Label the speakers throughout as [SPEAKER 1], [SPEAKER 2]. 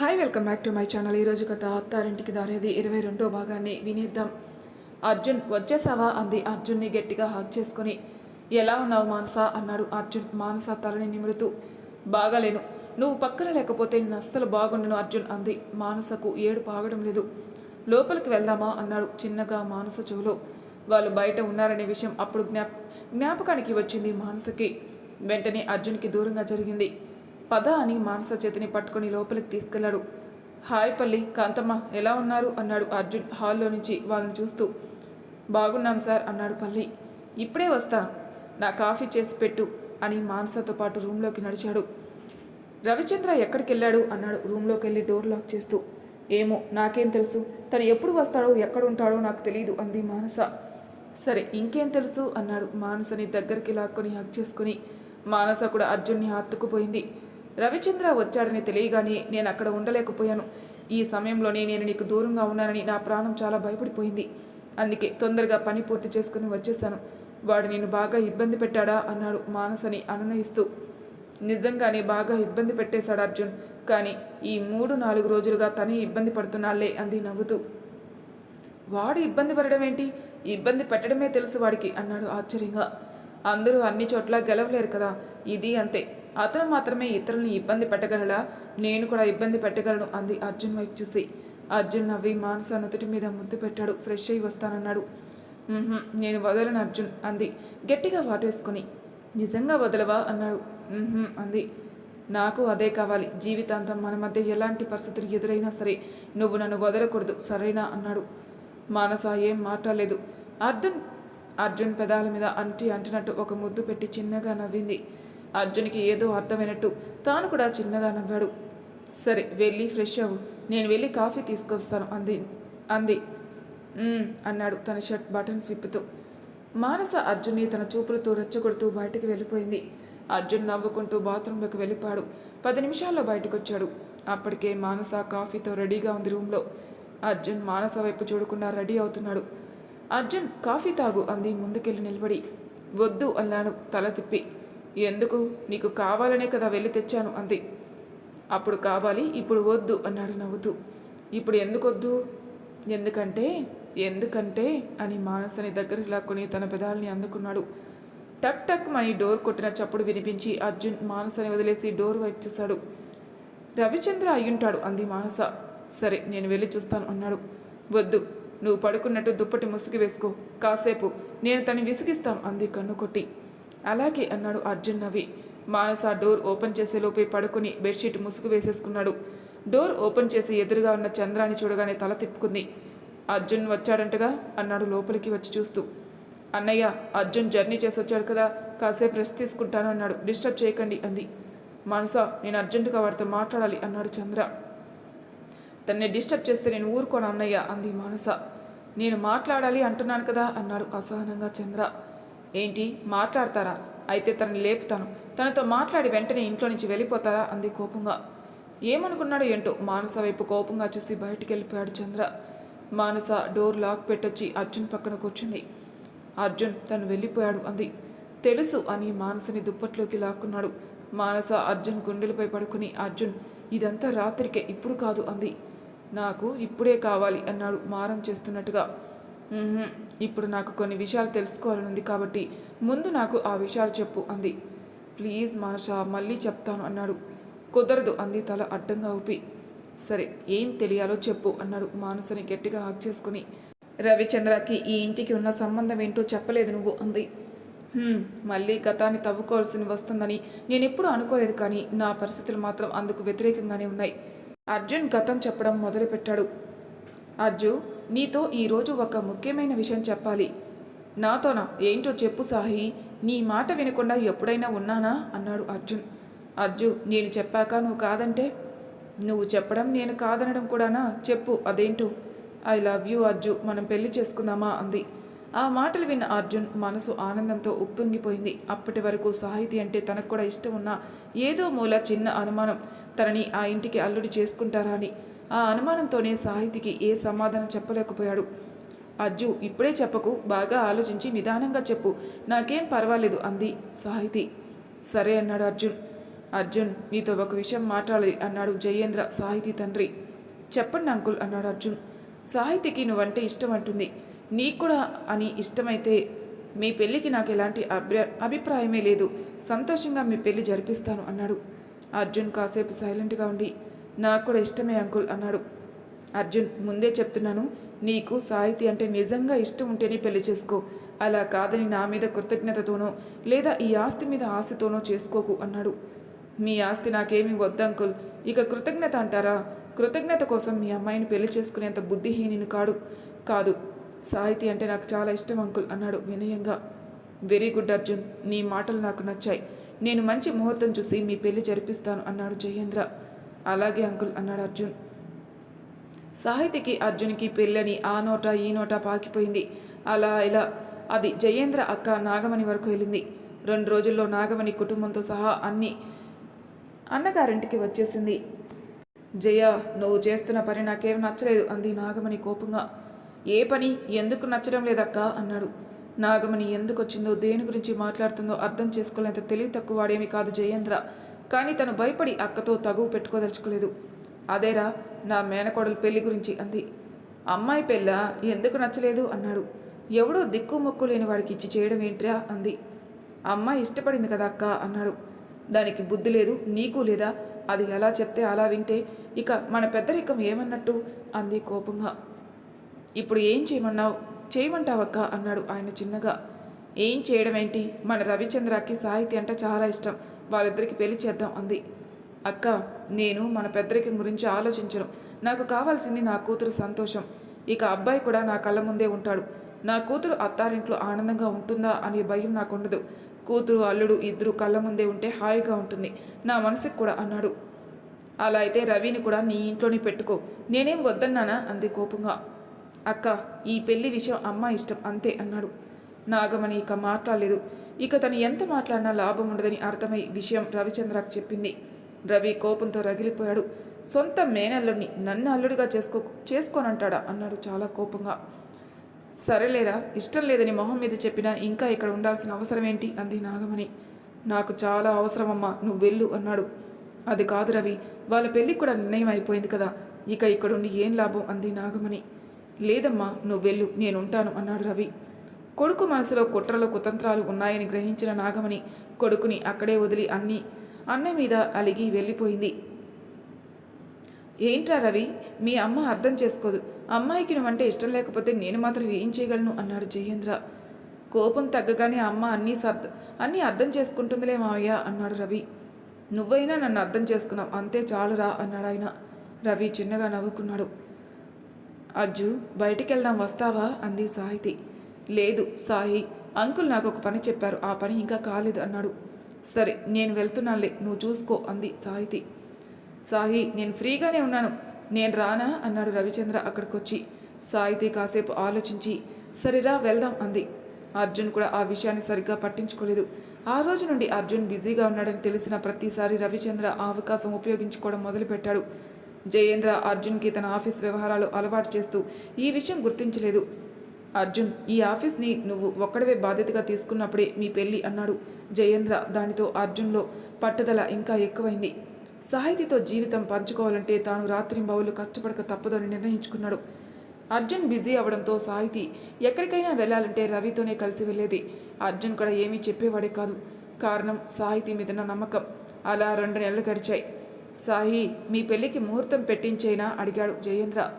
[SPEAKER 1] Hi welcome back to my channel ఈరోజు కథ అత్తారింటికి దారేది ఇరవై రెండో భాగాన్ని వినేద్దాం. అర్జున్ వచ్చేసావా? అంది అర్జున్ని గట్టిగా హాక్ చేసుకుని. ఎలా ఉన్నావు మానస? అన్నాడు అర్జున్. మానస తలని నిమురుతూ. బాగాలేను. నువ్వు పక్కన లేకపోతే నేను అస్సలు బాగుండను అర్జున్ అంది. మానసకు ఏడు పాగడం లేదు. లోపలికి వెళ్దామా? అన్నాడు చిన్నగా మానస చెవులో. వాళ్ళు బయట ఉన్నారనే విషయం అప్పుడు జ్ఞాప జ్ఞాపకానికి వచ్చింది మానసకి. వెంటనే అర్జున్కి దూరంగా జరిగింది. పద అని మానస చేతిని పట్టుకొని లోపలికి తీసుకెళ్ళాడు హాయ్ పల్లి కాంతమ్మ ఎలా ఉన్నారు? అన్నాడు అర్జున్ హాల్లో నుంచి వాళ్ళని చూస్తూ. బాగున్నాం సార్ అన్నాడు పల్లి. ఇప్పుడే వస్తాను నా కాఫీ చేసి పెట్టు అని మానసతో పాటు రూమ్లోకి నడిచాడు. రవిచంద్ర ఎక్కడికి వెళ్ళాడు అన్నాడు రూమ్లోకి వెళ్ళి డోర్ లాక్ చేస్తూ. ఏమో నాకేం తెలుసు. తను ఎప్పుడు వస్తాడో ఎక్కడ ఉంటాడో నాకు తెలియదు అంది మానస. సరే ఇంకేం తెలుసు? అన్నాడు మానసని దగ్గరికి లాక్కొని హక్ చేసుకుని. మానస కూడా అర్జున్ని హత్తుకుపోయింది. రవిచంద్ర వచ్చాడని తెలియగానే నేను అక్కడ ఉండలేకపోయాను. ఈ సమయంలోనే నేను నీకు దూరంగా ఉన్నానని నా ప్రాణం చాలా భయపడిపోయింది. అందుకే తొందరగా పని పూర్తి చేసుకుని వచ్చేశాను. వాడు నేను బాగా ఇబ్బంది పెట్టాడా అన్నాడు మానసని అనునయిస్తూ. నిజంగానే బాగా ఇబ్బంది పెట్టేశాడు అర్జున్ కానీ ఈ మూడు నాలుగు రోజులుగా తనే ఇబ్బంది పడుతున్నాళ్ళే అంది నవ్వుతూ. వాడు ఇబ్బంది పడడం ఏంటి? ఇబ్బంది పెట్టడమే తెలుసు వాడికి అన్నాడు ఆశ్చర్యంగా. అందరూ అన్ని చోట్ల గెలవలేరు కదా ఇది అంతే. అతను మాత్రమే ఇతరులను ఇబ్బంది పెట్టగలడా? నేను కూడా ఇబ్బంది పెట్టగలను అంది అర్జున్ వైపు చూసి. అర్జున్ నవ్వి మానస నుదుటి మీద ముద్దు పెట్టాడు. ఫ్రెష్ అయ్యి వస్తానన్నాడు. నేను వదలను అర్జున్ అంది. గట్టిగా వాటేసుకుని. నిజంగా వదలవా? అన్నాడు. అంది. నాకు అదే కావాలి. జీవితాంతం మన మధ్య ఎలాంటి పరిస్థితులు ఎదురైనా సరే నువ్వు నన్ను వదలకూడదు సరేనా? అన్నాడు. మానస ఏం మాట్లాడలేదు. అర్జున్ అర్జున్ పెదాల మీద అంటి అంటినట్టు ఒక ముద్దు పెట్టి చిన్నగా నవ్వింది. అర్జున్కి ఏదో అర్థమైనట్టు తాను కూడా చిన్నగా నవ్వాడు. సరే వెళ్ళి ఫ్రెష్ అవ్వు. నేను వెళ్ళి కాఫీ తీసుకొస్తాను అంది. అంది. అన్నాడు తన షర్ట్ బటన్స్ విప్పుతూ మానస అర్జున్ని తన చూపులతో రెచ్చగొడుతూ బయటికి వెళ్ళిపోయింది. అర్జున్ నవ్వుకుంటూ బాత్రూంలోకి వెళ్ళిపోయాడు. పది నిమిషాల్లో బయటకు వచ్చాడు అప్పటికే మానస కాఫీతో రెడీగా ఉంది రూమ్లో. అర్జున్ మానస వైపు చూడకుండా రెడీ అవుతున్నాడు. అర్జున్ కాఫీ తాగు అంది. ముందుకెళ్ళి నిలబడి. వద్దు అన్నాను తల తిప్పి. ఎందుకు? నీకు కావాలనే కదా వెళ్ళి తెచ్చాను అంది. అప్పుడు కావాలి ఇప్పుడు వద్దు అన్నాడు నవ్వుతూ. ఇప్పుడు ఎందుకు వద్దు ఎందుకంటే ఎందుకంటే అని మానసని దగ్గరికి లాక్కొని తన పెదాలని అందుకున్నాడు. టక్ టక్ మని డోర్ కొట్టిన చప్పుడు వినిపించి అర్జున్ మానసని వదిలేసి డోర్ వైపు చూశాడు. రవిచంద్ర అయ్యుంటాడు అంది మానస. సరే నేను వెళ్ళి చూస్తాను అన్నాడు. వద్దు నువ్వు పడుకున్నట్టు దుప్పటి ముసుగు వేసుకో. కాసేపు నేను తను విసిగిస్తాం అంది కన్ను కొట్టి. అలాగే అన్నాడు అర్జున్ నవ్వి. మానస డోర్ ఓపెన్ చేసే లోపే పడుకుని బెడ్షీట్ ముసుగు వేసేసుకున్నాడు. డోర్ ఓపెన్ చేసి ఎదురుగా ఉన్న చంద్రాన్ని చూడగానే తల తిప్పుకుంది. అర్జున్ వచ్చాడంటగా? అన్నాడు లోపలికి వచ్చి చూస్తూ. అన్నయ్య అర్జున్ జర్నీ చేసి వచ్చాడు కదా కాసేపు రెస్ట్ తీసుకుంటాను అన్నాడు. డిస్టర్బ్ చేయకండి అంది. మానస నేను అర్జెంటుగా వాడితో మాట్లాడాలి అన్నాడు చంద్ర. తన్ని డిస్టర్బ్ చేస్తే నేను ఊరుకోను అన్నయ్య అంది మానస. నేను మాట్లాడాలి అంటున్నాను కదా అన్నాడు అసహనంగా చంద్ర. ఏంటి? మాట్లాడతారా? అయితే తనని లేపుతాను. తనతో మాట్లాడి వెంటనే ఇంట్లో నుంచి వెళ్ళిపోతారా? అంది కోపంగా. ఏమనుకున్నాడు ఏంటో మానస వైపు కోపంగా చూసి బయటికి వెళ్ళిపోయాడు చంద్ర. మానస డోర్ లాక్ పెట్టొచ్చి అర్జున్ పక్కన కూర్చుంది. అర్జున్ తను వెళ్ళిపోయాడు అంది. తెలుసు అని మానసని దుప్పట్లోకి లాక్కున్నాడు. మానస అర్జున్ గుండెలపై పడుకుని అర్జున్ ఇదంతా రాత్రికే ఇప్పుడు కాదు అంది. నాకు ఇప్పుడే కావాలి అన్నాడు మారం చేస్తున్నట్టుగా. ఇప్పుడు నాకు కొన్ని విషయాలు తెలుసుకోవాలనుంది కాబట్టి ముందు నాకు ఆ విషయాలు చెప్పు అంది. ప్లీజ్ మానస మళ్ళీ చెప్తాను అన్నాడు. కుదరదు అంది తల అడ్డంగా ఊపి. సరే ఏం తెలియాలో చెప్పు అన్నాడు మానసని గట్టిగా హాక్ చేసుకుని. రవిచంద్రకి ఈ ఇంటికి ఉన్న సంబంధం ఏంటో చెప్పలేదు నువ్వు అంది. మళ్ళీ గతాన్ని తవ్వుకోవాల్సి వస్తుందని నేను ఎప్పుడూ అనుకోలేదు కానీ నా పరిస్థితులు మాత్రం అందుకు వ్యతిరేకంగానే ఉన్నాయి. అర్జున్ గతం చెప్పడం మొదలుపెట్టాడు. అర్జు నీతో ఈరోజు ఒక ముఖ్యమైన విషయం చెప్పాలి. నాతోనా? ఏంటో చెప్పు సాహి. నీ మాట వినకుండా ఎప్పుడైనా ఉన్నానా? అన్నాడు అర్జున్. అర్జు నేను చెప్పాక నువ్వు కాదంటే? నువ్వు చెప్పడం నేను కాదనడం కూడానా? చెప్పు అదేంటో? ఐ లవ్ యూ అర్జు మనం పెళ్ళి చేసుకుందామా? అంది. ఆ మాటలు విన్న అర్జున్ మనసు ఆనందంతో ఉప్పొంగిపోయింది. అప్పటి వరకు సాహితీ అంటే తనకు కూడా ఇష్టం ఉన్న ఏదో మూల చిన్న అనుమానం. తనని ఆ ఇంటికి అల్లుడి చేసుకుంటారా అని. ఆ అనుమానంతోనే సాహితికి ఏ సమాధానం చెప్పలేకపోయాడు. అజ్జు ఇప్పుడే చెప్పకు బాగా ఆలోచించి నిదానంగా చెప్పు. నాకేం పర్వాలేదు అంది సాహితి. సరే అన్నాడు అర్జున్. అర్జున్ నీతో ఒక విషయం మాట్లాడాలి అన్నాడు జయేంద్ర సాహితీ తండ్రి. చెప్పండి అంకుల్ అన్నాడు అర్జున్. సాహితికి నువ్వంటే ఇష్టం అంటుంది. నీకు కూడా అని ఇష్టమైతే మీ పెళ్ళికి నాకు ఎలాంటి అభ్య అభిప్రాయమే లేదు. సంతోషంగా మీ పెళ్ళి జరిపిస్తాను అన్నాడు. అర్జున్ కాసేపు సైలెంట్గా ఉండి నాకు కూడా ఇష్టమే అంకుల్ అన్నాడు. అర్జున్ ముందే చెప్తున్నాను. నీకు సాహితీ అంటే నిజంగా ఇష్టం ఉంటేనే పెళ్ళి చేసుకో. అలా కాదని నా మీద కృతజ్ఞతతోనో లేదా ఈ ఆస్తి మీద ఆశతోనో చేసుకోకు అన్నాడు. మీ ఆస్తి నాకేమీ వద్దంకుల్ ఇక కృతజ్ఞత అంటారా? కృతజ్ఞత కోసం మీ అమ్మాయిని పెళ్ళి చేసుకునేంత బుద్ధిహీనిని కాడు. కాదు సాహితీ అంటే నాకు చాలా ఇష్టం అంకుల్ అన్నాడు వినయంగా. వెరీ గుడ్ అర్జున్ నీ మాటలు నాకు నచ్చాయి. నేను మంచి ముహూర్తం చూసి మీ పెళ్ళి జరిపిస్తాను అన్నాడు జయేంద్ర. అలాగే అంకుల్ అన్నాడు అర్జున్. సాహితికి అర్జున్కి పెళ్ళని ఆ నోట ఈ నోట పాకిపోయింది. అలా ఇలా. అది జయేంద్ర అక్క నాగమణి వరకు వెళ్ళింది. రెండు రోజుల్లో నాగమణి కుటుంబంతో సహా అన్ని అన్నగారింటికి వచ్చేసింది. జయ నువ్వు చేస్తున్న పని నాకేం నచ్చలేదు అంది నాగమణి కోపంగా. ఏ పని? ఎందుకు నచ్చడం లేదక్క? అన్నాడు. నాగమణి ఎందుకు వచ్చిందో దేని గురించి మాట్లాడుతుందో అర్థం చేసుకోలేంత తెలివి తక్కువ వాడేమి కాదు జయేంద్ర. కానీ తను భయపడి అక్కతో తగువు పెట్టుకోదలుచుకోలేదు. అదేరా నా మేనకోడలు పెళ్ళి గురించి అంది. అమ్మాయి పెళ్ళ ఎందుకు నచ్చలేదు అన్నాడు. ఎవడో దిక్కు మొక్కు లేని వాడికి ఇచ్చి చేయడం ఏంట్రా అంది. అమ్మాయి ఇష్టపడింది కదా అక్క అన్నాడు. దానికి బుద్ధి లేదు నీకు లేదా? అది ఎలా చెప్తే అలా వింటే ఇక మన పెద్దరికం ఏమన్నట్టు అంది కోపంగా. ఇప్పుడు ఏం చేయమన్నావు? చేయమంటావక్క అన్నాడు ఆయన చిన్నగా. ఏం చేయడం ఏంటి మన రవిచంద్రకి సాహితీ అంటే చాలా ఇష్టం. వాళ్ళిద్దరికి పెళ్ళి చేద్దాం అంది. అక్క నేను మన పెద్దరికం గురించి ఆలోచించను. నాకు కావాల్సింది నా కూతురు సంతోషం. ఇక అబ్బాయి కూడా నా కళ్ళ ముందే ఉంటాడు. నా కూతురు అత్తారింట్లో ఆనందంగా ఉంటుందా అనే భయం నాకుండదు. కూతురు అల్లుడు ఇద్దరు కళ్ళ ముందే ఉంటే హాయిగా ఉంటుంది. నా మనసుకు కూడా అన్నాడు. అలా అయితే రవిని కూడా నీ ఇంట్లోనే పెట్టుకో. నేనేం వద్దన్నానా? అంది కోపంగా. అక్క ఈ పెళ్ళి విషయం అమ్మ ఇష్టం అంతే అన్నాడు. నాగమణి ఇక మాట్లాడలేదు. ఇక తను ఎంత మాట్లాడినా లాభం ఉండదని అర్థమై విషయం రవిచంద్రకు చెప్పింది. రవి కోపంతో రగిలిపోయాడు. సొంత మేనల్లుడిని నన్ను అల్లుడిగా చేసుకో చేసుకోనంటాడా? అన్నాడు చాలా కోపంగా. సరేలేరా ఇష్టం లేదని మొహం మీద చెప్పినా ఇంకా ఇక్కడ ఉండాల్సిన అవసరం ఏంటి? అంది నాగమణి. నాకు చాలా అవసరమమ్మా నువ్వు వెళ్ళు అన్నాడు. అది కాదు రవి వాళ్ళ పెళ్ళికి కూడా నిర్ణయం అయిపోయింది కదా ఇక ఇక్కడుండి ఏం లాభం? అంది నాగమణి. లేదమ్మా నువ్వు వెళ్ళు నేను ఉంటాను అన్నాడు రవి. కొడుకు మనసులో కుట్రలు కుతంత్రాలు ఉన్నాయని గ్రహించిన నాగమణి కొడుకుని అక్కడే వదిలి అన్ని అన్న మీద అలిగి వెళ్ళిపోయింది. ఏంట్రా రవి మీ అమ్మ అర్థం చేసుకోదు. అమ్మాయికి నువ్వంటే ఇష్టం లేకపోతే నేను మాత్రం ఏం చేయగలను? అన్నాడు జయేంద్ర. కోపం తగ్గగానే అమ్మ అన్నీ సర్ద అన్నీ అర్థం చేసుకుంటుందిలే మావయ్య అన్నాడు రవి. నువ్వైనా నన్ను అర్థం చేసుకున్నావు అంతే చాలురా అన్నాడు ఆయన. రవి చిన్నగా నవ్వుకున్నాడు. అజ్జు బయటికి వెళ్దాం వస్తావా? అంది సాహితి. లేదు సాయి అంకుల్ నాకు ఒక పని చెప్పారు ఆ పని ఇంకా కాలేదు అన్నాడు. సరే నేను వెళ్తున్నానులే నువ్వు చూసుకో అంది సాహితి. సాయి నేను ఫ్రీగానే ఉన్నాను. నేను రానా? అన్నాడు రవిచంద్ర అక్కడికొచ్చి. సాహితి కాసేపు ఆలోచించి సరేరా వెళ్దాం అంది. అర్జున్ కూడా ఆ విషయాన్ని సరిగ్గా పట్టించుకోలేదు. ఆ రోజు నుండి అర్జున్ బిజీగా ఉన్నాడని తెలిసిన ప్రతిసారి రవిచంద్ర ఆ అవకాశం ఉపయోగించుకోవడం మొదలుపెట్టాడు. జయేంద్ర అర్జున్కి తన ఆఫీస్ వ్యవహారాలు అలవాటు చేస్తూ ఈ విషయం గుర్తించలేదు. అర్జున్ ఈ ఆఫీస్ని నువ్వు ఒక్కడవే బాధ్యతగా తీసుకున్నప్పుడే మీ పెళ్ళి అన్నాడు. జయేంద్ర దానితో అర్జున్లో పట్టుదల ఇంకా ఎక్కువైంది. సాహితీతో జీవితం పంచుకోవాలంటే తాను రాత్రింబవళ్ళు కష్టపడక తప్పదని నిర్ణయించుకున్నాడు. అర్జున్ బిజీ అవడంతో సాహితి ఎక్కడికైనా వెళ్ళాలంటే రవితోనే కలిసి వెళ్ళేది. అర్జున్ కూడా ఏమీ చెప్పేవాడే కాదు. కారణం సాహితీ మీద నమ్మకం. అలా రెండు నెలలు గడిచాయి. సాహి మీ పెళ్ళికి ముహూర్తం పెట్టించేనా? అడిగాడు జయేంద్ర.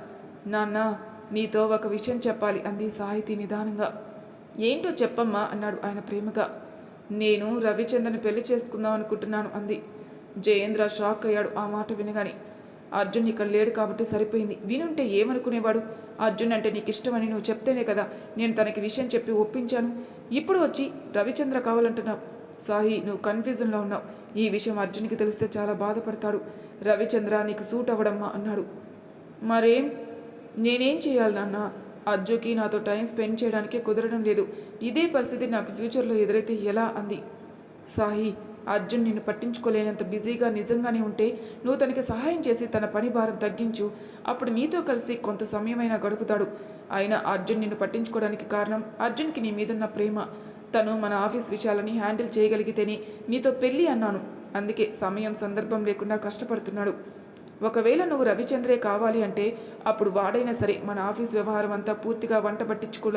[SPEAKER 1] నాన్న నీతో ఒక విషయం చెప్పాలి అంది సాహితీ నిదానంగా. ఏంటో చెప్పమ్మా అన్నాడు ఆయన ప్రేమగా. నేను రవిచంద్రని పెళ్ళి చేసుకుందాం అనుకుంటున్నాను అంది. జయేంద్ర షాక్ అయ్యాడు ఆ మాట వినగానే. అర్జున్ ఇక్కడ లేడు కాబట్టి సరిపోయింది. వినుంటే ఏమనుకునేవాడు? అర్జున్ అంటే నీకు ఇష్టమని నువ్వు చెప్తేనే కదా నేను తనకి విషయం చెప్పి ఒప్పించాను. ఇప్పుడు వచ్చి రవిచంద్ర కావాలంటున్నావు. సాయి నువ్వు కన్ఫ్యూజన్లో ఉన్నావు. ఈ విషయం అర్జున్కి తెలిస్తే చాలా బాధపడతాడు. రవిచంద్ర నీకు సూట్ అవ్వడమ్మా అన్నాడు. మరేం? నేనేం చేయాలి నాన్న? అజ్జుకి నాతో టైం స్పెండ్ చేయడానికి కుదరడం లేదు. ఇదే పరిస్థితి నాకు ఫ్యూచర్లో ఎదురైతే ఎలా? అంది. సాయి అర్జున్ నిన్ను పట్టించుకోలేనంత బిజీగా నిజంగానే ఉంటే నువ్వు తనకి సహాయం చేసి తన పని భారం తగ్గించు. అప్పుడు నీతో కలిసి కొంత సమయమైనా గడుపుతాడు. అయినా అర్జున్ నిన్ను పట్టించుకోవడానికి కారణం అర్జున్కి నీ మీదున్న ప్రేమ. తను మన ఆఫీస్ విషయాలని హ్యాండిల్ చేయగలిగితేనే నీతో పెళ్ళి అన్నాను. అందుకే సమయం సందర్భం లేకుండా కష్టపడుతున్నాడు. ఒకవేళ నువ్వు రవిచంద్రే కావాలి అంటే అప్పుడు వాడైనా సరే మన ఆఫీస్ వ్యవహారం అంతా పూర్తిగా వంట పట్టించుకో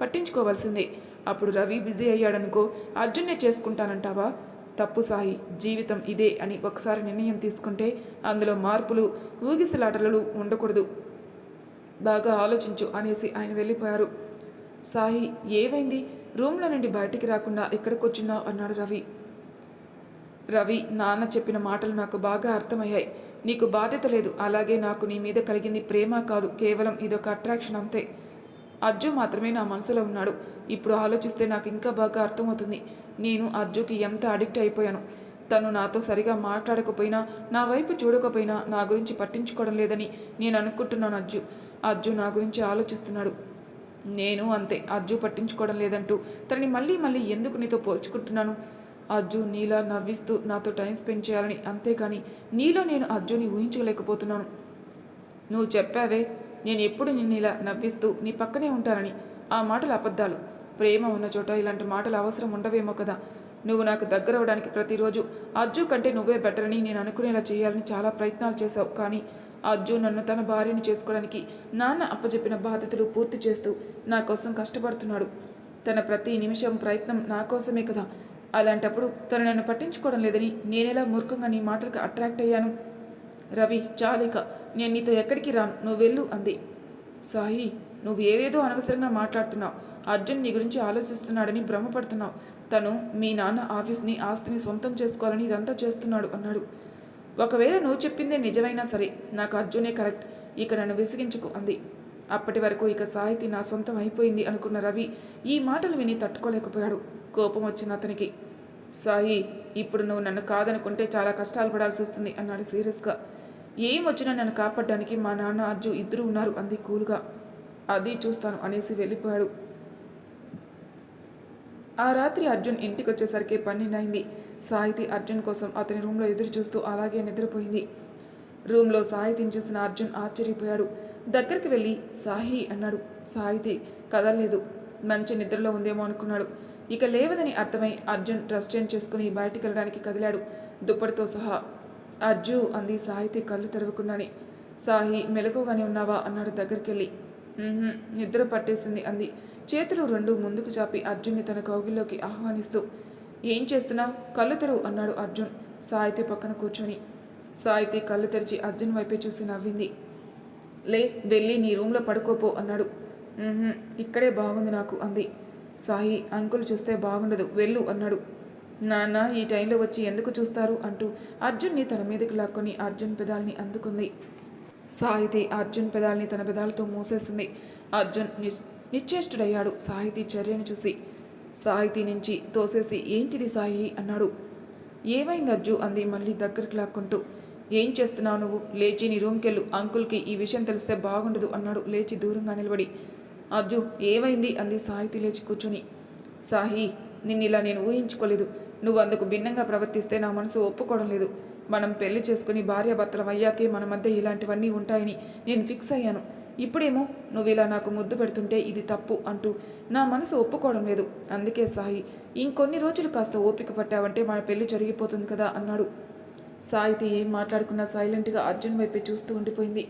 [SPEAKER 1] పట్టించుకోవాల్సిందే. అప్పుడు రవి బిజీ అయ్యాడనుకో అర్జున్నే చేసుకుంటానంటావా? తప్పు సాయి జీవితం ఇదే అని ఒకసారి నిర్ణయం తీసుకుంటే అందులో మార్పులు ఊగిసలాటలు ఉండకూడదు. బాగా ఆలోచించు అనేసి ఆయన వెళ్ళిపోయారు. సాయి ఏవైంది రూమ్లో నుండి బయటికి రాకుండా ఎక్కడికి వచ్చినావు అన్నాడు రవి. రవి నాన్న చెప్పిన మాటలు నాకు బాగా అర్థమయ్యాయి. నీకు బాధ్యత లేదు. అలాగే నాకు నీ మీద కలిగింది ప్రేమ కాదు. కేవలం ఇదొక అట్రాక్షన్ అంతే. అర్జు మాత్రమే నా మనసులో ఉన్నాడు. ఇప్పుడు ఆలోచిస్తే నాకు ఇంకా బాగా అర్థమవుతుంది. నేను అర్జుకి ఎంత అడిక్ట్ అయిపోయాను. తను నాతో సరిగా మాట్లాడకపోయినా నా వైపు చూడకపోయినా నా గురించి పట్టించుకోవడం లేదని నేను అనుకుంటున్నాను అజ్జు అజ్జు నా గురించి ఆలోచిస్తున్నాడు. నేను అంతే. అజ్జు పట్టించుకోవడం లేదంటూ తనని మళ్ళీ మళ్ళీ ఎందుకు నీతో పోల్చుకుంటున్నాను? అర్జున్ నీలా నవ్విస్తూ నాతో టైం స్పెండ్ చేయాలని అంతేకాని నీలో నేను అర్జున్ని ఊహించలేకపోతున్నాను. నువ్వు చెప్పావే నేను ఎప్పుడు నిన్ను ఇలా నవ్విస్తూ నీ పక్కనే ఉంటానని. ఆ మాటలు అబద్ధాలు. ప్రేమ ఉన్న చోట ఇలాంటి మాటలు అవసరం ఉండవేమో కదా. నువ్వు నాకు దగ్గర అవడానికి ప్రతిరోజు అర్జు కంటే నువ్వే బెటర్ అని నేను అనుకునేలా చేయాలని చాలా ప్రయత్నాలు చేశావు. కానీ అర్జు నన్ను తన భార్యని చేసుకోవడానికి నాన్న అప్పచెప్పిన బాధ్యతలు పూర్తి చేస్తూ నా కోసం కష్టపడుతున్నాడు. తన ప్రతి నిమిషం ప్రయత్నం నా కోసమే కదా. అలాంటప్పుడు తను నన్ను పట్టించుకోవడం లేదని నేనెలా మూర్ఖంగా నీ మాటలకు అట్రాక్ట్ అయ్యాను? రవి చాలిక నేను నీతో ఎక్కడికి రాను? నువ్వు వెళ్ళు అంది. సాయి నువ్వు ఏదేదో అనవసరంగా మాట్లాడుతున్నావు. అర్జున్ నీ గురించి ఆలోచిస్తున్నాడని భ్రమపడుతున్నావు. తను మీ నాన్న ఆఫీస్ని ఆస్తిని సొంతం చేసుకోవాలని ఇదంతా చేస్తున్నాడు అన్నాడు. ఒకవేళ నువ్వు చెప్పిందే నిజమైనా సరే నాకు అర్జునే కరెక్ట్. ఇక నన్ను విసిగించుకు అంది. అప్పటి వరకు ఇక సాహితి నా సొంతం అయిపోయింది అనుకున్న రవి ఈ మాటలు విని తట్టుకోలేకపోయాడు. కోపం వచ్చింది అతనికి సాయి ఇప్పుడు నువ్వు నన్ను కాదనుకుంటే చాలా కష్టాలు పడాల్సి వస్తుంది అన్నాడు సీరియస్గా. ఏం వచ్చినా నన్ను కాపాడడానికి మా నాన్న అర్జు ఇద్దరు ఉన్నారు అంది కూల్గా. అది చూస్తాను అనేసి వెళ్ళిపోయాడు. ఆ రాత్రి అర్జున్ ఇంటికి వచ్చేసరికి పన్నెండైంది సాహితి అర్జున్ కోసం అతని రూమ్లో ఎదురు చూస్తూ అలాగే నిద్రపోయింది. రూమ్లో సాహితిని చూసిన అర్జున్ ఆశ్చర్యపోయాడు. దగ్గరికి వెళ్ళి సాహి అన్నాడు. సాహితి కదలలేదు. మంచి నిద్రలో ఉందేమో అనుకున్నాడు. ఇక లేవదని అర్థమై అర్జున్ డ్రెస్ చేంజ్ చేసుకుని బయటికి వెళ్ళడానికి కదిలాడు. దుప్పటితో సహా అర్జు అంది సాహితి కళ్ళు తెరవకుండాని. సాహి మెలకుగానే ఉన్నావా? అన్నాడు దగ్గరికి వెళ్ళి నిద్ర పట్టేసింది అంది. చేతులు రెండు ముందుకు చాపి అర్జున్ని తన కౌగిల్లోకి ఆహ్వానిస్తూ ఏం చేస్తున్నావు? కళ్ళు తెరువు అన్నాడు అర్జున్ సాహితి పక్కన కూర్చొని. సాహితి కళ్ళు తెరిచి అర్జున్ వైపే చూసి నవ్వింది. లే వెళ్ళి నీ రూమ్లో పడుకోపో అన్నాడు. ఇక్కడే బాగుంది నాకు అంది. సాయి అంకుల్ చూస్తే బాగుండదు. వెళ్ళు అన్నాడు. నాన్న ఈ టైంలో వచ్చి ఎందుకు చూస్తారు అంటూ అర్జున్ని తన మీదకి లాక్కొని అర్జున్ పెదాల్ని అందుకుంది. సాహితి అర్జున్ పెదాల్ని తన పెదాలతో మూసేసింది. అర్జున్ నిశ్ నిశ్చేష్టుడయ్యాడు. సాహితీ చర్యను చూసి సాహితీ నుంచి తోసేసి ఏంటిది సాయి? అన్నాడు. ఏమైంది అర్జు? అంది మళ్ళీ దగ్గరికి లాక్కుంటూ. ఏం చేస్తున్నావు నువ్వు? లేచి నీ రూమ్కెళ్ళు. అంకుల్కి ఈ విషయం తెలిస్తే బాగుండదు అన్నాడు. లేచి దూరంగా నిలబడి. అర్జు ఏమైంది? అంది సాహితి లేచి కూర్చుని. సాహి నిన్ను ఇలా నేను ఊహించుకోలేదు. నువ్వు అందుకు భిన్నంగా ప్రవర్తిస్తే నా మనసు ఒప్పుకోవడం లేదు. మనం పెళ్ళి చేసుకుని భార్యాభర్తలం అయ్యాకే మన మధ్య ఇలాంటివన్నీ ఉంటాయని నేను ఫిక్స్ అయ్యాను. ఇప్పుడేమో నువ్వు ఇలా నాకు ముద్దు పెడుతుంటే ఇది తప్పు అంటూ నా మనసు ఒప్పుకోవడం లేదు. అందుకే సాయి ఇంకొన్ని రోజులు కాస్త ఓపిక పట్టావంటే మన పెళ్ళి జరిగిపోతుంది కదా అన్నాడు. సాయితి ఏం మాట్లాడుకున్నా సైలెంట్గా అర్జున్ వైపే చూస్తూ ఉండిపోయింది.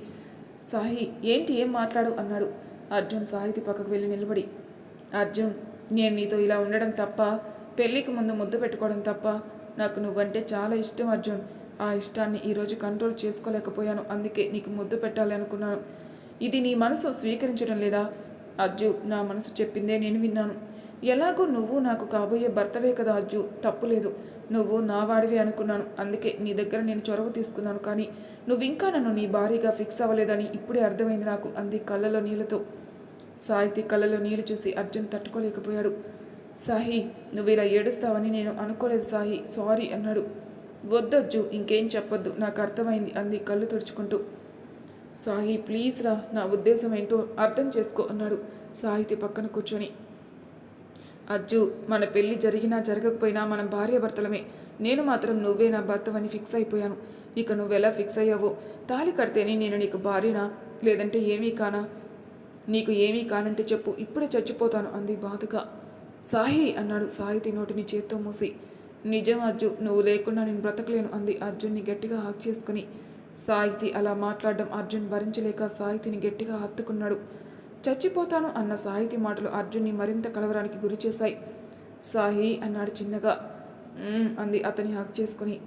[SPEAKER 1] సాయి ఏంటి ఏం మాట్లాడు? అన్నాడు. అర్జున్ సాహితి పక్కకు వెళ్ళి నిలబడి అర్జున్ నేను నీతో ఇలా ఉండడం తప్ప పెళ్ళికి ముందు ముద్దు పెట్టుకోవడం తప్ప నాకు నువ్వంటే చాలా ఇష్టం అర్జున్. ఆ ఇష్టాన్ని ఈరోజు కంట్రోల్ చేసుకోలేకపోయాను అందుకే నీకు ముద్దు పెట్టాలి అనుకున్నాను. ఇది నీ మనసు స్వీకరించడం లేదా? అర్జు నా మనసు చెప్పిందే నేను విన్నాను. ఎలాగో నువ్వు నాకు కాబోయే భర్తవే కదా అర్జు తప్పులేదు నువ్వు నా వాడివి అనుకున్నాను. అందుకే నీ దగ్గర నేను చొరవ తీసుకున్నాను కానీ నువ్వు ఇంకా నన్ను నీ భారీగా ఫిక్స్ అవ్వలేదని ఇప్పుడే అర్థమైంది నాకు అంది కళ్ళలో నీళ్ళతో. సాహితి కళ్ళలో నీళ్ళు చూసి అర్జున్ తట్టుకోలేకపోయాడు. సాహి నువ్వు ఇలా ఏడుస్తావని నేను అనుకోలేదు సాహి. సారీ అన్నాడు. వద్దొచ్చు ఇంకేం చెప్పొద్దు. నాకు అర్థమైంది అంది కళ్ళు తుడుచుకుంటూ. సాహి ప్లీజ్ రా నా ఉద్దేశం ఏంటో అర్థం చేసుకో అన్నాడు సాహితి పక్కన కూర్చొని. అజ్జు మన పెళ్ళి జరిగినా జరగకపోయినా మనం భార్యాభర్తలమే. నేను మాత్రం నువ్వే నా భర్తవని ఫిక్స్ అయిపోయాను. ఇక నువ్వెలా ఫిక్స్ అయ్యావో? తాళి కడితేనే నేను నీకు భార్యనా? లేదంటే ఏమీ కానా? నీకు ఏమీ కానంటే చెప్పు ఇప్పుడే చచ్చిపోతాను అంది బాధగా. సాహి అన్నాడు సాహితి నోటిని చేత్తో మూసి. నిజం అర్జు నువ్వు లేకుండా నేను బ్రతకలేను అంది అర్జున్ని గట్టిగా హాక్ చేసుకుని. సాహితి అలా మాట్లాడడం అర్జున్ భరించలేక సాహితిని గట్టిగా హత్తుకున్నాడు. చచ్చిపోతాను అన్న సాహితి మాటలు అర్జున్ని మరింత కలవరానికి గురి చేశాయి. సాహి అన్నాడు చిన్నగా. అంది అతని హక్ చేసుకుని.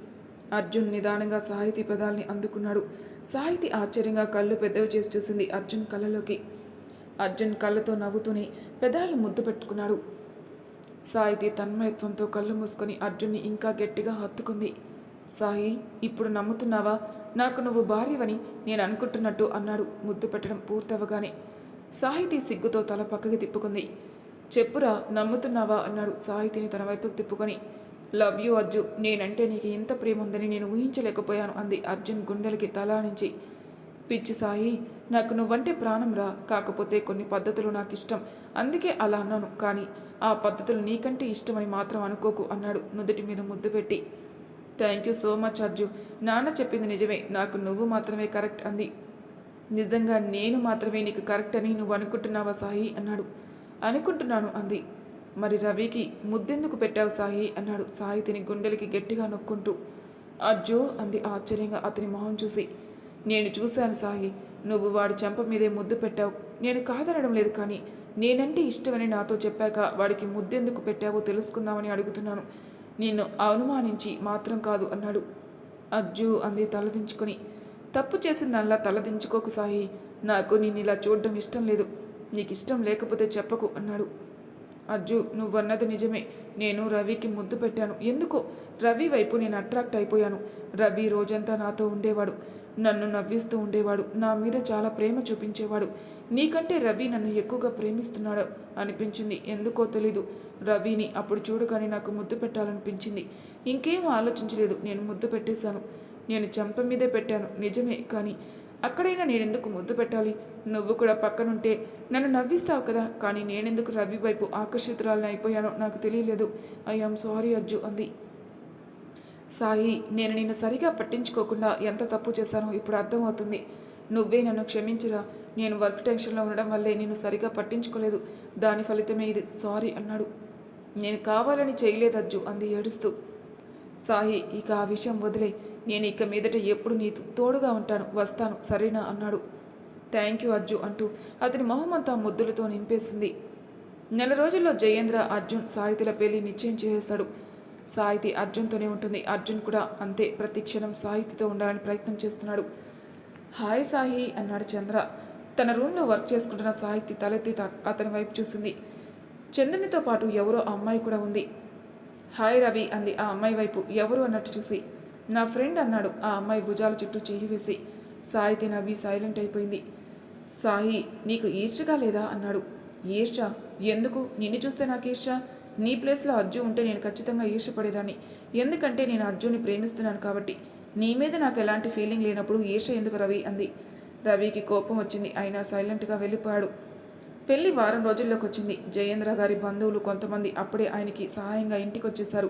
[SPEAKER 1] అర్జున్ నిదానంగా సాహితీ పదాల్ని అందుకున్నాడు. సాహితి ఆశ్చర్యంగా కళ్ళు పెద్దవి చేసి చూసింది అర్జున్ కళ్ళలోకి. అర్జున్ కళ్ళతో నవ్వుతూనే పెదాలు ముద్దు పెట్టుకున్నాడు. సాహితి తన్మయత్వంతో కళ్ళు మూసుకొని అర్జున్ని ఇంకా గట్టిగా హత్తుకుంది. సాయి ఇప్పుడు నమ్ముతున్నావా? నాకు నువ్వు భార్యవని నేను అనుకుంటున్నట్టు అన్నాడు ముద్దు పెట్టడం పూర్తవగానే సాహితి సిగ్గుతో తల పక్కకి తిప్పుకుంది. చెప్పురా నమ్ముతున్నావా? అన్నాడు సాహితిని తన వైపుకు తిప్పుకొని. లవ్ యూ అర్జు నేనంటే నీకు ఇంత ప్రేమ ఉందని నేను ఊహించలేకపోయాను అంది అర్జున్ గుండెలకి తలా నుంచి. పిచ్చి సాయి నాకు నువ్వంటే ప్రాణం రా కాకపోతే కొన్ని పద్ధతులు నాకు ఇష్టం అందుకే అలా అన్నాను. కానీ ఆ పద్ధతులు నీకంటే ఇష్టమని మాత్రం అనుకోకు అన్నాడు నుదుటి మీద ముద్దు పెట్టి. థ్యాంక్ యూ సో మచ్ అర్జు నాన్న చెప్పింది నిజమే. నాకు నువ్వు మాత్రమే కరెక్ట్ అంది నిజంగా నేను మాత్రమే నీకు కరెక్ట్ అని నువ్వు అనుకుంటున్నావా సాయి అన్నాడు. అనుకుంటున్నాను అంది. మరి రవికి ముద్దెందుకు పెట్టావు సాయి అన్నాడు. సాహితిని గుండెలకి గట్టిగా నొక్కుంటూ. అజ్జో అంది ఆశ్చర్యంగా అతని మొహం చూసి. నేను చూశాను సాయి నువ్వు వాడి చెంప మీదే ముద్దు పెట్టావు. నేను కాదనడం లేదు కానీ నేనంటే ఇష్టమని నాతో చెప్పాక వాడికి ముద్దెందుకు పెట్టావో తెలుసుకుందామని అడుగుతున్నాను. నిన్ను అనుమానించి మాత్రం కాదు అన్నాడు. అజ్జు అంది తలదించుకొని. తప్పు చేసిందల్లా తలదించుకోకు సాయి. నాకు నిన్ను ఇలా చూడడం ఇష్టం లేదు. నీకు ఇష్టం లేకపోతే చెప్పకు అన్నాడు. అజ్జు నువ్వన్నది నిజమే. నేను రవికి ముద్దు పెట్టాను. ఎందుకో? రవి వైపు నేను అట్రాక్ట్ అయిపోయాను. రవి రోజంతా నాతో ఉండేవాడు. నన్ను నవ్విస్తూ ఉండేవాడు. నా మీద చాలా ప్రేమ చూపించేవాడు. నీకంటే రవి నన్ను ఎక్కువగా ప్రేమిస్తున్నాడు అనిపించింది. ఎందుకో తెలీదు. రవిని అప్పుడు చూడగానే నాకు ముద్దు పెట్టాలనిపించింది. ఇంకేం ఆలోచించలేదు. నేను ముద్దు పెట్టేశాను. నేను చెంప మీదే పెట్టాను. నిజమే కానీ అక్కడైనా నేనెందుకు ముద్దు పెట్టాలి? నువ్వు కూడా పక్కనుంటే నన్ను నవ్విస్తావు కదా? కానీ నేనెందుకు రవి వైపు ఆకర్షితురాలని అయిపోయానో నాకు తెలియలేదు. ఐఆమ్ సారీ అజ్జు అంది. సాయి నేను నిన్ను సరిగా పట్టించుకోకుండా ఎంత తప్పు చేశానో ఇప్పుడు అర్థమవుతుంది. నువ్వే నన్ను క్షమించరా. నేను వర్క్ టెన్షన్లో ఉండడం వల్లే నిన్ను సరిగా పట్టించుకోలేదు. దాని ఫలితమే ఇది. సారీ అన్నాడు. నేను కావాలని చేయలేదు అజ్జు అంది ఏడుస్తూ. సాయి ఇక ఆ విషయం వదిలే. నేను ఇక మీదట ఎప్పుడు నీతో తోడుగా ఉంటాను వస్తాను సరేనా? అన్నాడు. థ్యాంక్ యూ అర్జు అంటూ అతని మొహమంతా ముద్దులతో నింపేసింది. నెల రోజుల్లో జయేంద్ర అర్జున్ సాహితిల పెళ్ళి నిశ్చయం చేసేశాడు సాహితి అర్జున్తోనే ఉంటుంది. అర్జున్ కూడా అంతే. ప్రతి క్షణం సాహితితో ఉండాలని ప్రయత్నం చేస్తున్నాడు. హాయ్ సాయి అన్నాడు చంద్ర. తన రూమ్లో వర్క్ చేసుకుంటున్న సాహితి తలెత్తి త- అతని వైపు చూసింది. చంద్రునితో పాటు ఎవరో అమ్మాయి కూడా ఉంది. హాయ్ రవి అంది ఆ అమ్మాయి వైపు. ఎవరు అన్నట్టు చూసి నా ఫ్రెండ్ అన్నాడు. ఆ అమ్మాయి భుజాల చుట్టూ చేయి వేసి సాయి నవ్వి సైలెంట్ అయిపోయింది. సాయి నీకు ఈర్ష్యగా లేదా? అన్నాడు. ఈర్ష ఎందుకు? నిన్ను చూస్తే నాకు ఈర్ష నీ ప్లేస్లో అర్జు ఉంటే నేను ఖచ్చితంగా ఈర్షపడేదాన్ని ఎందుకంటే నేను అర్జున్ని ప్రేమిస్తున్నాను కాబట్టి. నీ మీద నాకు ఎలాంటి ఫీలింగ్ లేనప్పుడు ఈర్ష ఎందుకు రవి? అంది. రవికి కోపం వచ్చింది. అయినా సైలెంట్గా వెళ్ళిపోయాడు. పెళ్ళి వారం రోజుల్లోకి వచ్చింది జయేంద్ర గారి బంధువులు కొంతమంది అప్పుడే ఆయనకి సహాయంగా ఇంటికి వచ్చేశారు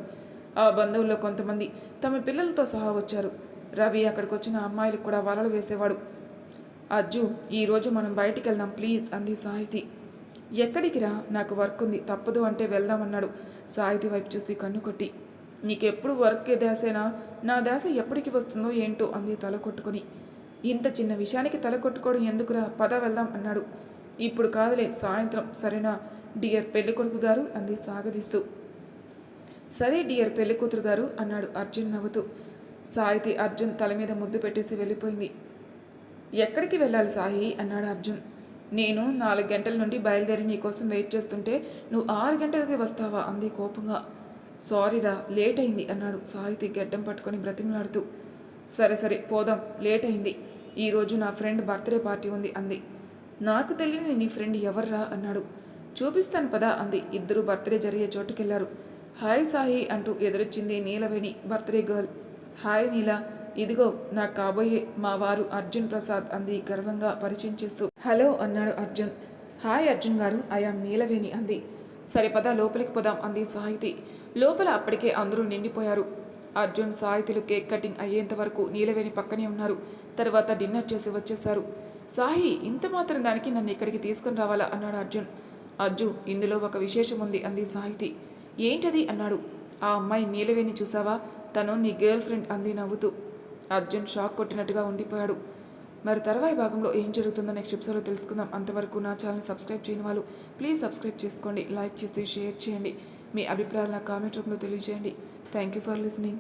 [SPEAKER 1] ఆ బంధువుల్లో కొంతమంది తమ పిల్లలతో సహా వచ్చారు. రవి అక్కడికి వచ్చిన అమ్మాయిలకు కూడా వలలు వేసేవాడు. అజ్జు ఈరోజు మనం బయటికి వెళ్దాం ప్లీజ్ అంది సాహితి. ఎక్కడికి రా? నాకు వర్క్ ఉంది తప్పదు అంటే వెళ్దామన్నాడు సాహితి వైపు చూసి కన్ను కొట్టి. నీకెప్పుడు వర్క్ దాసేనా? నా దాస ఎప్పటికి వస్తుందో ఏంటో అంది తల కొట్టుకుని. ఇంత చిన్న విషయానికి తల కొట్టుకోవడం ఎందుకురా? పద వెళ్దాం అన్నాడు. ఇప్పుడు కాదులే సాయంత్రం. సరేనా? డియర్ పెళ్ళికొడుకు గారు అంది సాగదీస్తూ. సరే డియర్ పెళ్ళి కూతురు గారు అన్నాడు అర్జున్ నవ్వుతూ. సాయితి అర్జున్ తల మీద ముద్దు పెట్టేసి వెళ్ళిపోయింది. ఎక్కడికి వెళ్ళాలి సాయి అన్నాడు అర్జున్. నేను నాలుగు గంటల నుండి బయలుదేరి నీకోసం వెయిట్ చేస్తుంటే నువ్వు ఆరు గంటలకి వస్తావా? అంది కోపంగా. సారీరా లేట్ అయింది అన్నాడు సాహితి గడ్డం పట్టుకొని బ్రతిమలాడుతూ. సరే సరే పోదాం లేట్ అయింది. ఈరోజు నా ఫ్రెండ్ బర్త్డే పార్టీ ఉంది అంది. నాకు తెలియని నీ ఫ్రెండ్ ఎవర్రా? అన్నాడు. చూపిస్తాను పదా అంది. ఇద్దరు బర్త్డే జరిగే చోటుకెళ్ళారు. హాయ్ సాయి అంటూ ఎదురొచ్చింది Neelaveni birthday girl. Hi Neela ఇదిగో నా కాబోయే మా వారు అర్జున్ ప్రసాద్ అంది గర్వంగా పరిచయం చేస్తూ హలో అన్నాడు అర్జున్. హాయ్ అర్జున్ గారు ఐఆమ్ నీలవేణి అంది. సరే పద లోపలికి పోదాం అంది సాహితి. లోపల అప్పటికే అందరూ నిండిపోయారు. అర్జున్ సాహితిలు కేక్ కటింగ్ అయ్యేంత వరకు నీలవేణి పక్కనే ఉన్నారు. తర్వాత డిన్నర్ చేసి వచ్చేశారు. సాహి ఇంత మాత్రం దానికి నన్ను ఇక్కడికి తీసుకుని రావాలా అన్నాడు అర్జున్. అర్జు ఇందులో ఒక విశేషం ఉంది అంది సాహితి. ఏంటది? అన్నాడు. ఆ అమ్మాయి నీలవేణి చూసావా? తను నీ గర్ల్ ఫ్రెండ్ అంది నవ్వుతూ. అర్జున్ షాక్ కొట్టినట్టుగా ఉండిపోయాడు. మరి తర్వాయి భాగంలో ఏం జరుగుతుందో నెక్స్ట్ ఎపిసోడ్లో తెలుసుకుందాం. అంతవరకు నా ఛానల్ సబ్స్క్రైబ్ చేయని వాళ్ళు ప్లీజ్ సబ్స్క్రైబ్ చేసుకోండి. లైక్ చేసి షేర్ చేయండి. మీ అభిప్రాయాలు నా కామెంట్ రూపంలో తెలియజేయండి. Thank you for listening.